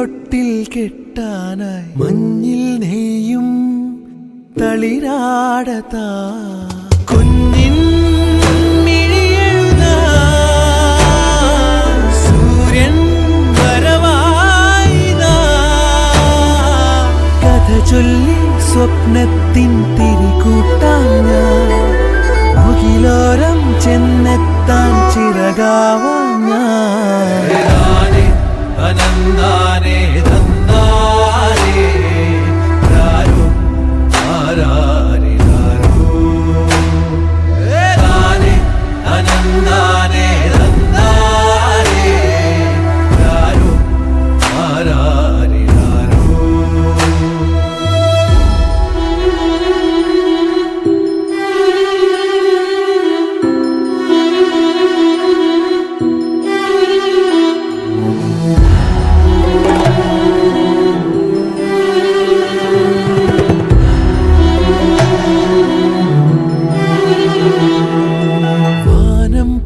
ചെറുതൊട്ടിൽ കെട്ടാനായി മഞ്ഞിൽ നെയ്യും തളിരാടതാ. കുഞ്ഞിൻ ചൊല്ലി സ്വപ്നത്തിൻ തിരികൂട്ടാൻ ചെന്നെത്താൻ ചിറകാവാൻ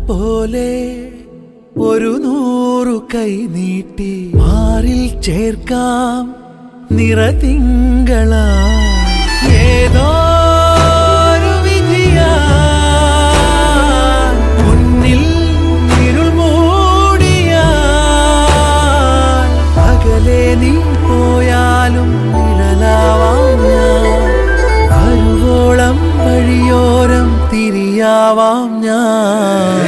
പോലെ ഒരു നൂറു കൈ നീട്ടി മാറിൽ ചേർക്കാം നിറതിങ്കള. ഏതോ വഴിയോരം തിരിയാവാം ഞാൻ.